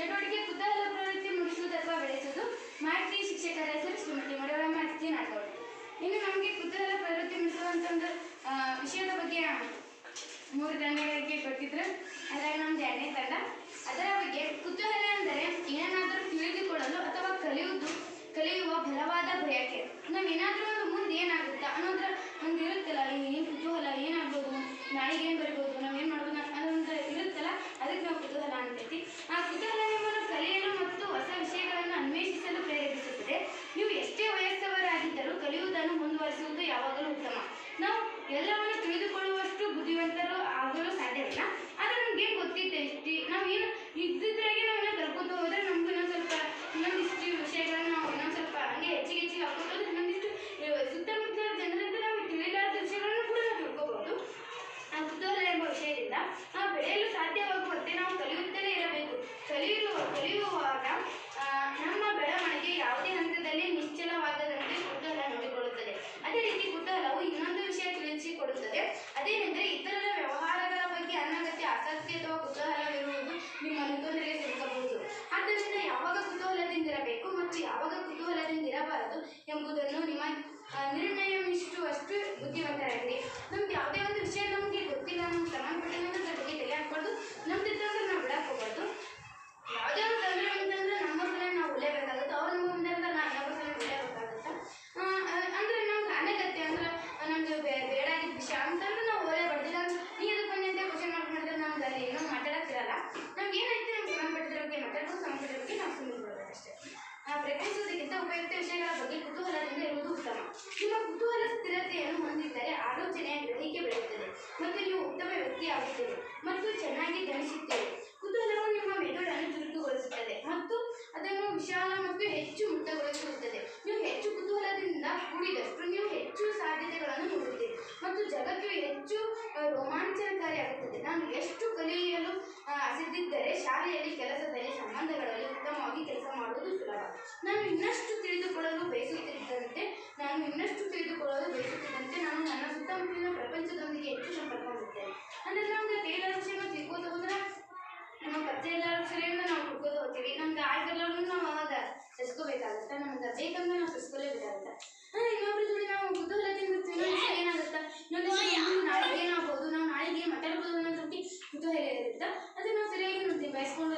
ಚಟುವಟಿಕೆ ಕುತೂಹಲ ಪ್ರವೃತ್ತಿ ಮೂಡಿಸುವುದು ಅಥವಾ ಬೆಳೆಸುವುದು ಮಾಹಿತಿ ಶಿಕ್ಷಕರ ಹೆಸರು, ಶ್ರೀಮತಿ ಮಡಿವಾಳ ಮಾಹಿತಿ ನಾಟೋಡು ಇನ್ನು ನಮಗೆ ಕುತೂಹಲ ಪ್ರವೃತ್ತಿ ಮೂಡಿಸುವಂತ ಒಂದು ವಿಷಯದ ಬಗ್ಗೆ ಮೂರು ತಂಡಗಳಿಗೆ ಕೊಟ್ಟಿದ್ರು ಅದ್ರಾಗ ನಮ್ದು ಎರಡನೇ ತಂಡ. ಅದರ ಬಗ್ಗೆ ಕುತೂಹಲ ಅಂದರೆ ಏನಾದರೂ ತಿಳಿದುಕೊಳ್ಳಲು ಅಥವಾ ಕಲಿಯುವುದು, ಕಲಿಯುವ ಬಲವಾದ ಬಯಕೆ. ನಾವೇನಾದರೂ ಒಂದು ಮುಂದೆ ಏನಾಗುತ್ತಾ ಅನ್ನೋದ್ರ ಒಂದು ಇರುತ್ತಲ್ಲ ಏನು ಕುತೂಹಲ ಯಾವಾಗಲೂ ಉತ್ತಮ. ನಾವು ಎಲ್ಲವನ್ನು ತಿಳಿದುಕೊಳ್ಳುವಷ್ಟು ಬುದ್ಧಿವಂತರು ಉಪಯುಕ್ತ ವಿಷಯಗಳ ಬಗ್ಗೆ ಕುತೂಹಲದಿಂದ ಇರುವುದು ಉತ್ತಮ ನಿಮ್ಮ ಕುತೂಹಲ ಸ್ಥಿರತೆಯನ್ನು ಹೊಂದಿದ್ದರೆ ಆಲೋಚನೆಯ ಗ್ರಹಿಕೆ ಬೆಳೆಯುತ್ತದೆ ಮತ್ತು ನೀವು ಉತ್ತಮ ವ್ಯಕ್ತಿಯಾಗುತ್ತೀರಿ ಮತ್ತು ಚೆನ್ನಾಗಿ ಗಣಿಸುತ್ತೀರಿ ಕುತೂಹಲವು ನಿಮ್ಮ ಮೆದುಳನ್ನು ಚುರುಕುಗೊಳಿಸುತ್ತದೆ ಮತ್ತು ಅದನ್ನು ವಿಶಾಲ ಮತ್ತು ಹೆಚ್ಚು ಮುಕ್ತಗೊಳಿಸುತ್ತದೆ ನೀವು ಹೆಚ್ಚು ಕುತೂಹಲದಿಂದ ಕೂಡಿದಷ್ಟು ನೀವು ಹೆಚ್ಚು ಸಾಧ್ಯತೆಗಳನ್ನು ನೋಡುತ್ತೀರಿ ಮತ್ತು ಜಗತ್ತು ಹೆಚ್ಚು ರೋಮಾಂಚನಕಾರಿಯಾಗುತ್ತದೆ ನಾನು ಎಷ್ಟು ಕಲಿಯಲು ಸಿದ್ದಿದ್ದರೆ ಶಾಲೆಯಲ್ಲಿ ಕೆಲಸದಲ್ಲಿ ಸಂಬಂಧಗಳಲ್ಲಿ ಉತ್ತಮವಾಗಿ ಕೆಲಸ ಮಾಡುವುದು ಸುಲಭ. ನಾನು ಇನ್ನಷ್ಟು ತಿಳಿದುಕೊಳ್ಳಲು ಬಯಸುತ್ತಿದ್ದಂತೆ, ನಾನು ಇನ್ನಷ್ಟು ತಿಳಿದುಕೊಳ್ಳಲು ಬಯಸುತ್ತಿದ್ದಂತೆ ನಾನು ನನ್ನ ಸುತ್ತಮುತ್ತಲಿನ ಪ್ರಪಂಚದೊಂದಿಗೆ ಹೆಚ್ಚು ಸಂಪರ್ಕ ಹೊಂದುತ್ತೇನೆ ಅಂದರೆ ನಮಗೆ ತೈಲಾಂಶನ ತಿಳ್ಕೋತ ಹೋದ್ರೆ ನಮ್ಮ ಕಥೆಲ್ಲ ನಾವು ಹುಡ್ಕೋತ ಹೋಗ್ತೀವಿ. ನಮ್ಗೆ ಆಯ್ಕೆಲ್ಲವನ್ನು ನಾವು ಅವಾಗ ಕಲಿಸ್ಕೋಬೇಕಾಗತ್ತೆ ನಮ್ಗೆ ಬೇಕಂದ್ರೆ ನಾವು ಕಲಿಸ್ಕೊಲೇಬೇಕಾಗತ್ತೆ ಅಂದರೆ ಇನ್ನೊಬ್ಬರ ಜೊತೆ ನಾವು ಕುತೂಹಲ ತಿನ್ನೋದು ಏನಾಗುತ್ತೆ? ಇನ್ನೊಂದು ನಾಳೆಗೆ ಏನಾಗ್ಬೋದು? ನಾವು ನಾಳೆಗೆ ಮಾತಾಡ್ಬೋದು ಅನ್ನೋದ್ರ ಬಗ್ಗೆ ಕುತೂಹಲ ಇರುತ್ತೆ. laisse-moi